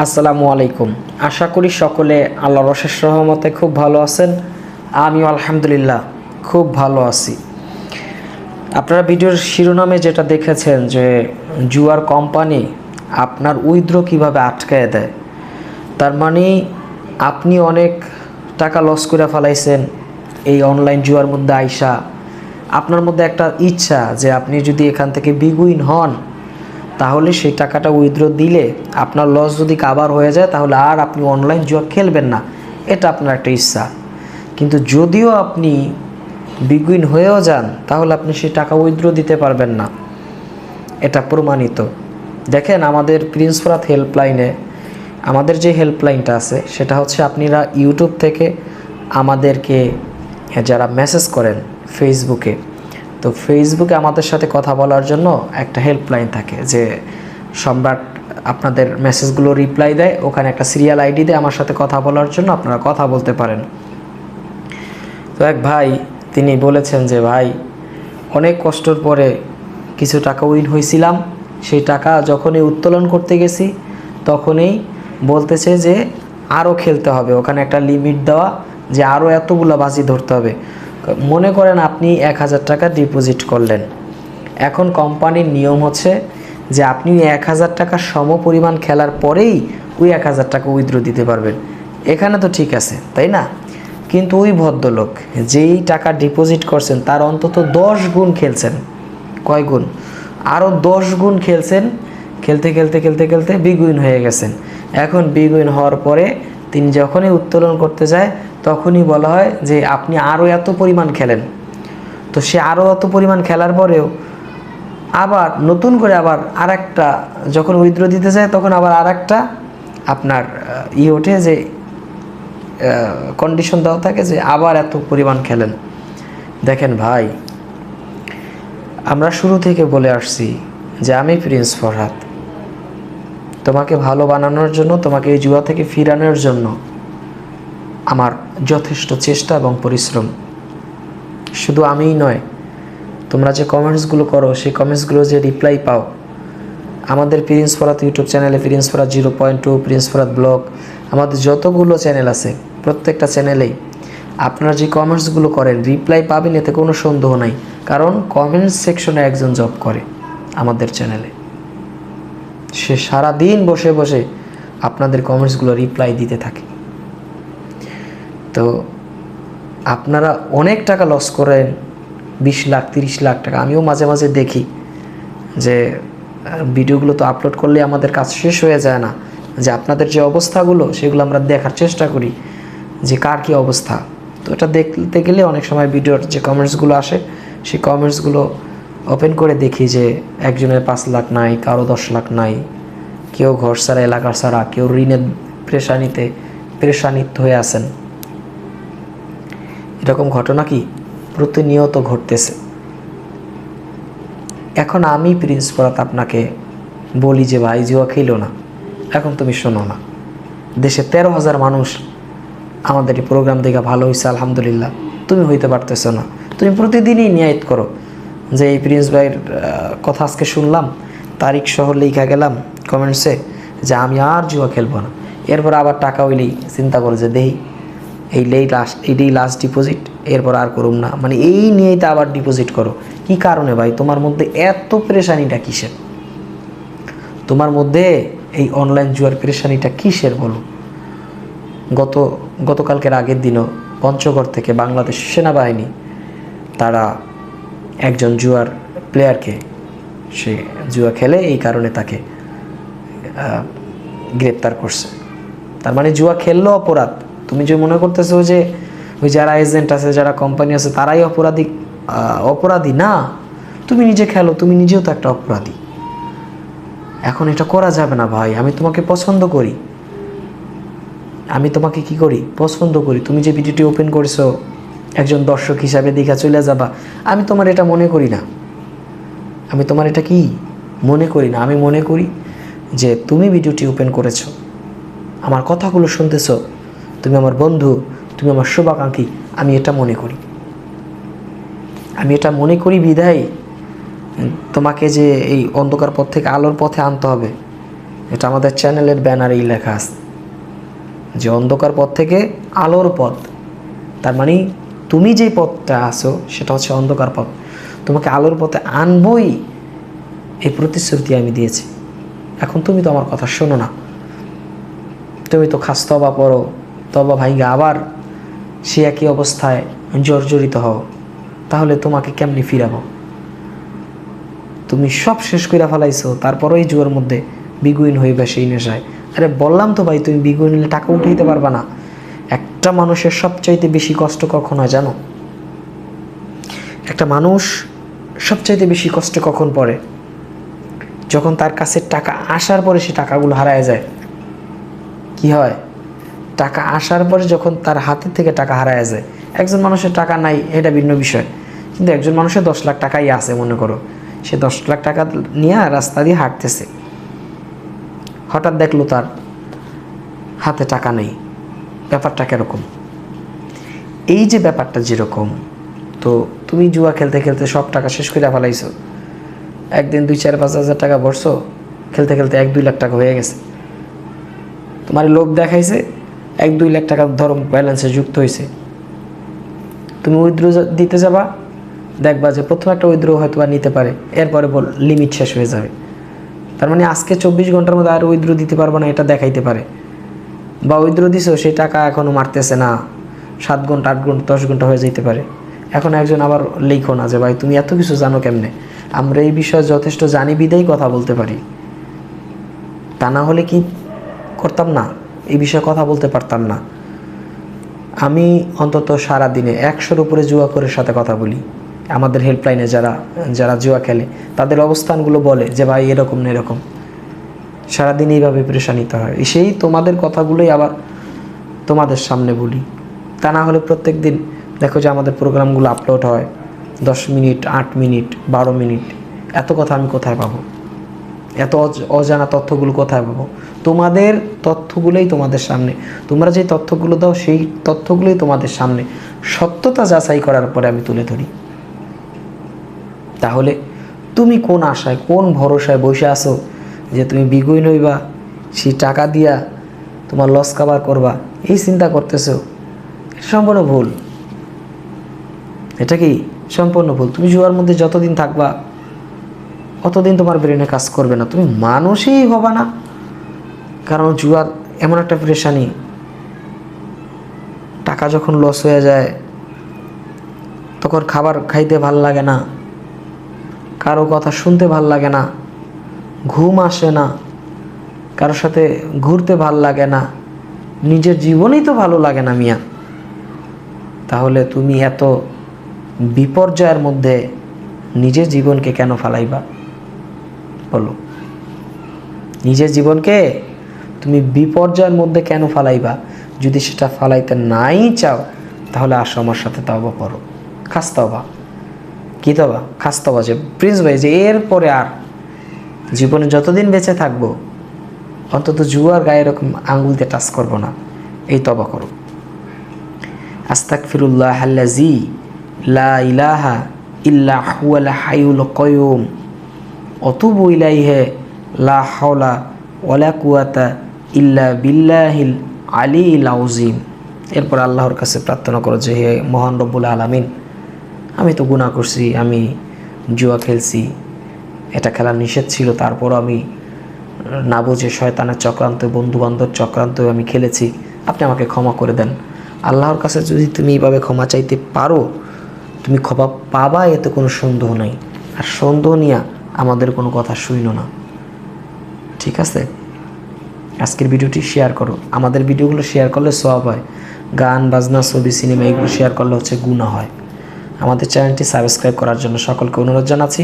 আসসালামু আলাইকুম। আশা করি সকলে আল্লাহর অশেষ রহমতে খুব ভালো আছেন। আমিও আলহামদুলিল্লাহ খুব ভালো আছি। আপনারা ভিডিওর শিরোনামে যেটা দেখেছেন যে জুয়ার কোম্পানি আপনার উইথড্র কীভাবে আটকায় দেয়, তার মানে আপনি অনেক টাকা লস করে ফেলাইছেন এই অনলাইন জুয়ার মধ্যে আইসা। আপনার মধ্যে একটা ইচ্ছা যে আপনি যদি এখান থেকে বিগুইন হন তাহলে সেই টাকাটা উইথড্র দিলে আপনার লস যদি কাবার হয়ে যায়, তাহলে আর আপনি অনলাইন জুয়া খেলবেন না। এটা আপনার একটা ইচ্ছা। কিন্তু যদিও আপনি বিগুইন হয়েও যান, তাহলে আপনি সেই টাকা উইথড্র দিতে পারবেন না। এটা প্রমাণিত। দেখেন আমাদের প্রিন্সফরাত হেল্পলাইনে আমাদের যে হেল্পলাইনটা আছে, সেটা হচ্ছে আপনারা ইউটিউব থেকে আমাদেরকে যারা মেসেজ করেন ফেসবুকে তো ফেসবুকে আমাদের সাথে কথা বলার জন্য একটা হেল্পলাইন থাকে যে সম্রাট আপনাদের মেসেজগুলো রিপ্লাই দেয়, ওখানে একটা সিরিয়াল আইডি দেয় আমার সাথে কথা বলার জন্য, আপনারা কথা বলতে পারেন। তো এক ভাই, তিনি বলেছেন যে, ভাই, অনেক কষ্টর পরে কিছু টাকা উইন হয়েছিলাম সেই টাকা যখনই উত্তোলন করতে গেছি, তখনই বলতেছে যে আরও খেলতে হবে, ওখানে একটা লিমিট দেওয়া, যে আরও এতগুলো বাজি ধরতে হবে। মনে করেন আপনি এক হাজার টাকা ডিপোজিট করলেন। এখন কোম্পানির নিয়ম হচ্ছে যে আপনি এক হাজার টাকা সম পরিমাণ খেলার পরেই ওই এক হাজার টাকা উইথড্র দিতে পারবেন। এখানে তো ঠিক আছে, তাই না? কিন্তু ওই ভদ্রলোক যেই টাকা ডিপোজিট করছেন, তার অন্তত দশ গুণ খেলছেন। কয় গুণ? আরও দশ গুণ খেলছেন, খেলতে খেলতে খেলতে খেলতে বিগুইন হয়ে গেছেন। এখন বিগুইন হওয়ার পরে তিনি যখনই উত্তোলন করতে যায় তখনই বলা হয় যে আপনি আরও এত পরিমাণ খেলেন। তো সে আরও এত পরিমাণ খেলার পরেও আবার নতুন করে আবার আর একটা যখন উইথড্র দিতে যায় তখন আবার আর একটা আপনার ই ওঠে যে কন্ডিশন দেওয়া থাকে যে আবার এত পরিমাণ খেলেন। দেখেন ভাই, আমরা শুরু থেকে বলে আসছি যে আমি প্রিন্স ফরহাদ। তোমাকে ভালো বানানোর জন্য, তোমাকে এই জুয়া থেকে ফিরানোর জন্য আমার যথেষ্ট চেষ্টা এবং পরিশ্রম। শুধু আমিই নয়, তোমরা যে কমেন্টসগুলো করো, সেই কমেন্টসগুলো যে রিপ্লাই পাও, আমাদের প্রিন্স ফরাত ইউটিউব চ্যানেলে Prince Farhat zero point two Prince Farhat blog আমাদের যতগুলো চ্যানেল আছে, প্রত্যেকটা চ্যানেলেই আপনারা যে কমেন্টসগুলো করেন রিপ্লাই পাবেন, এতে কোনো সন্দেহ নাই। কারণ কমেন্টস সেকশনে একজন জব করে আমাদের চ্যানেলে সে সারা দিন বসে বসে আপনাদের কমেন্টসগুলো রিপ্লাই দিতে থাকে। তো আপনারা অনেক টাকা লস করেন, বিশ লাখ, তিরিশ লাখ টাকা। আমিও মাঝে মাঝে দেখি যে ভিডিওগুলো তো আপলোড করলে আমাদের কাজ শেষ হয়ে যায় না। যে আপনাদের যে অবস্থাগুলো, সেগুলো আমরা দেখার চেষ্টা করি যে কার কী অবস্থা। তো এটা দেখতে গেলে অনেক সময় ভিডিওর যে কমেন্টসগুলো আসে, সেই কমেন্টসগুলো ওপেন করে দেখি যে একজনের পাঁচ লাখ নাই, কারও দশ লাখ নাই। কেউ ঘর ছাড়া, এলাকা ছাড়া, কেউ ঋণের প্রেশানিতে, প্রেশানিত হয়ে আছেন। এরকম ঘটনা কি? প্রতিনিয়ত ঘটতেছে। এখন আমি প্রিন্স পরাত আপনাকে বলি যে ভাই জুয়া খেলো না। এখন তুমি শোনো না। দেশে তেরো হাজার মানুষ আমাদের এই প্রোগ্রাম দেখে ভালো হয়েছে আলহামদুলিল্লাহ। তুমি হইতে পারতেছো না। তুমি প্রতিদিনই নিয়ায়ত করো যে এই প্রিন্স ভাইয়ের কথা আজকে শুনলাম, তারিখ সহ লেখা গেলাম কমেন্টসে যে আমি আর জুয়া খেলব না। এরপর আবার টাকা হইলেই চিন্তা করে যে দেই। এই লাস্ট এইটাই লাস্ট ডিপোজিট এরপর আর করুম না। মানে এই নিয়েই তো আবার ডিপোজিট করো। কি কারণে ভাই? তোমার মধ্যে এত পেরেশানিটা কিসের? তোমার মধ্যে এই অনলাইন জুয়ার পেরেশানিটা কিসের বলো? গত, গতকালকের আগের দিনও পঞ্চগড় থেকে বাংলাদেশ সেনাবাহিনী, তারা একজন জুয়ার প্লেয়ারকে সে জুয়া খেলে, এই কারণে তাকে গ্রেপ্তার করছে। তার মানে জুয়া খেললো অপরাধ। তুমি যে মনে করতেছো যে ওই যারা এজেন্ট আছে, যারা কোম্পানি আছে, তারাই অপরাধী অপরাধী? না। তুমি নিজে খেলো, তুমি নিজেও তো একটা অপরাধী। এখন এটা করা যাবে না ভাই। আমি তোমাকে পছন্দ করি। আমি তোমাকে কি করি? পছন্দ করি। তুমি যে ভিডিওটি ওপেন করেছ, একজন দর্শক হিসাবে দীঘা চলে যাবা। আমি তোমার এটা মনে করি না। আমি তোমার এটা কি? মনে করি না। আমি মনে করি যে তুমি ভিডিওটি ওপেন করেছ। আমার কথাগুলো শুনতেছো। তুমি আমার বন্ধু, তুমি আমার শুভাকাঙ্ক্ষী, আমি এটা মনে করি। আমি এটা মনে করি বিধায় তোমাকে যে এই অন্ধকার পথ থেকে আলোর পথে আনতে হবে, এটা আমাদের চ্যানেলের ব্যানারেই লেখা আছে। যে অন্ধকার পথ থেকে আলোর পথ, তার মানে তুমি যে পথটা আসো সেটা হচ্ছে অন্ধকার পথ। তোমাকে আলোর পথে আনবই, এই প্রতিশ্রুতি আমি দিয়েছি। এখন তুমি তো আমার কথা শোনো না। তুমি তো খাস তবা পড়ো তবা ভাইঙ্গা, আবার সে একই অবস্থায় জর্জরিত হও, তাহলে তোমাকে কেমনি ফিরাবো? তুমি সব শেষ করে ফেলাইছো তারপরও এই যুগের মধ্যে বিগুইন হইবে সেই নেশায়। আরে বললাম তো ভাই, তুমি বিগুইন হলে টাকা উঠাইতে পারবা না। একটা মানুষের সবচাইতে বেশি কষ্ট কখন হয় জানো? একটা মানুষ সবচাইতে বেশি কষ্ট কখন পড়ে? যখন তার কাছে টাকা আসার পরে সে টাকাগুলো হারায় যায়। কি হয়? টাকা আসার পরে যখন তার হাতের থেকে টাকা হারায় যায়, একজন মানুষের টাকা নাই, এটা ভিন্ন বিষয়। কিন্তু একজন মানুষের দশ লাখ টাকাই আছে, মনে করো। সে দশ লাখ টাকা নিয়ে রাস্তা দিয়ে হাঁটতেছে। হঠাৎ দেখল তার হাতে টাকা নেই। ব্যাপারটা কীরকম? এই যে ব্যাপারটা যেরকম, তো তুমি জুয়া খেলতে খেলতে সব টাকা শেষ করে ফেলাইছো। একদিন দুই, চার, পাঁচ হাজার টাকা ভরছো, খেলতে খেলতে এক, দুই লাখ টাকা হয়ে গেছে। তোমার লোভ দেখাইছে এক দুই লাখ টাকা ধরো ব্যালেন্সে যুক্ত হয়েছে তুমি উইথড্র দিতে যাবা, দেখবা যে প্রথম একটা উইথড্র হয়তো বা নিতে পারে, এরপরে বল লিমিট শেষ হয়ে যাবে। তার মানে আজকে চব্বিশ ঘণ্টার মধ্যে আর উইথড্র দিতে পারব না, এটা দেখাইতে পারে। বা উইথড্র দিছো, সেই টাকা এখনও মারতেছে না, সাত ঘণ্টা, আট ঘণ্টা, দশ ঘণ্টা হয়ে যেতে পারে। এখন একজন আবার লিখো না যে, ভাই, তুমি এত কিছু জানো কেমনে? আমরা এই বিষয়ে যথেষ্ট জানি, বিদায় কথা বলতে পারি। তা না হলে কি করতাম না? এই বিষয়ে কথা বলতে পারতাম না। আমি অন্তত সারা দিনে একশোর উপরে জুয়া করে সাথে কথা বলি। আমাদের হেল্পলাইনে যারা যারা জুয়া খেলে, তাদের অবস্থানগুলো বলে যে, ভাই, এরকম না এরকম। সারাদিন এইভাবে প্রেশানিত হয়। সেই তোমাদের কথাগুলোই আবার তোমাদের সামনে বলি। তা না হলে প্রত্যেক দিন দেখো যে, আমাদের প্রোগ্রামগুলো আপলোড হয়। দশ মিনিট, আট মিনিট, বারো মিনিট। এত কথা আমি কোথায় পাবো? এত অজ- অজানা তথ্যগুলো কোথায় পাবো? তোমাদের তথ্যগুলোই তোমাদের সামনে। তোমরা যে তথ্যগুলো দাও, সেই তথ্যগুলোই তোমাদের সামনে। সত্যতা যাচাই করার পরে আমি তুলে ধরি। তাহলে তুমি কোন আশায়, কোন ভরসায় বসে আছো যে তুমি বিগুইন হইবা সেই টাকা দিয়া তোমার লস কাভার করবা? এই চিন্তা করতেছো? সম্পূর্ণ ভুল। এটা কি সম্পূর্ণ ভুল? তুমি জুয়ার মধ্যে যতদিন থাকবা, অতদিন তোমার ব্রেনে কাজ করবে না। তুমি মানুষই হবা না। কারণ জুয়ার এমন একটা প্রেশানি, টাকা যখন লস হয়ে যায়, তখন খাবার খাইতে ভালো লাগে না, কারও কথা শুনতে ভালো লাগে না, ঘুম আসে না কারোর সাথে ঘুরতে ভালো লাগে না, নিজের জীবনেই তো ভালো লাগে না মিয়া। তাহলে তুমি এত বিপর্যয়ের মধ্যে নিজের জীবনকে কেন ফালাইবা? বলো। নিজের জীবনকে তুমি বিপর্যয়ের মধ্যে কেন ফালাইবা? যদি সেটা ফালাইতে নাই চাও, তাহলে আসো আমার সাথে তাওবা করো। খাস কি তবা খাস তাওবা যে প্রিন্স ভাই, যে এরপরে আর জীবনে যতদিন বেঁচে থাকব, অন্তত জুয়ার গায়ে এরকম আঙ্গুল দিয়ে টাচ করব না। এই তবা করো। আস্তাকফিরুল্লাহ আল্লাজি লা ইলাহা ইল্লা হুয়াল হাইউল কয়ুম অতুবু ইলাইহে লা হাওলা ওয়ালা কুয়াতা ইল্লা বিল্লাহিল আলী আউজিম। এরপর আল্লাহর কাছে প্রার্থনা করো যে, হে মহান রব্বুল আলামিন, আমি তো গুনাহ করছি, আমি জুয়া খেলছি, এটা খেলা নিষেধ ছিল, তারপরও আমি না বুঝে শয়তানের চক্রান্ত বন্ধু বান্ধব চক্রান্ত আমি খেলেছি, আপনি আমাকে ক্ষমা করে দেন। আল্লাহর কাছে যদি তুমি এইভাবে ক্ষমা চাইতে পারো, তুমি ক্ষমা পাবা, এতে কোনো সন্দেহ নাই। আর সন্দেহ নিয়ে আমাদের কোনো কথা শুইল না। ঠিক আছে? আজকের ভিডিওটি শেয়ার করো। আমাদের ভিডিওগুলো শেয়ার করলে সব হয়। গান, বাজনা, ছবি সিনেমা এগুলো শেয়ার করলে হচ্ছে গুণা হয়। আমাদের চ্যানেলটি সাবস্ক্রাইব করার জন্য সকলকে অনুরোধ জানাচ্ছি।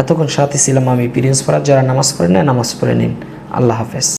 এতক্ষণ সাথে ছিলাম আমি প্রিন্স পড়ার যারা নামাজ পড়ে নেয় নামাজ পড়ে নিন। আল্লাহ হাফেজ।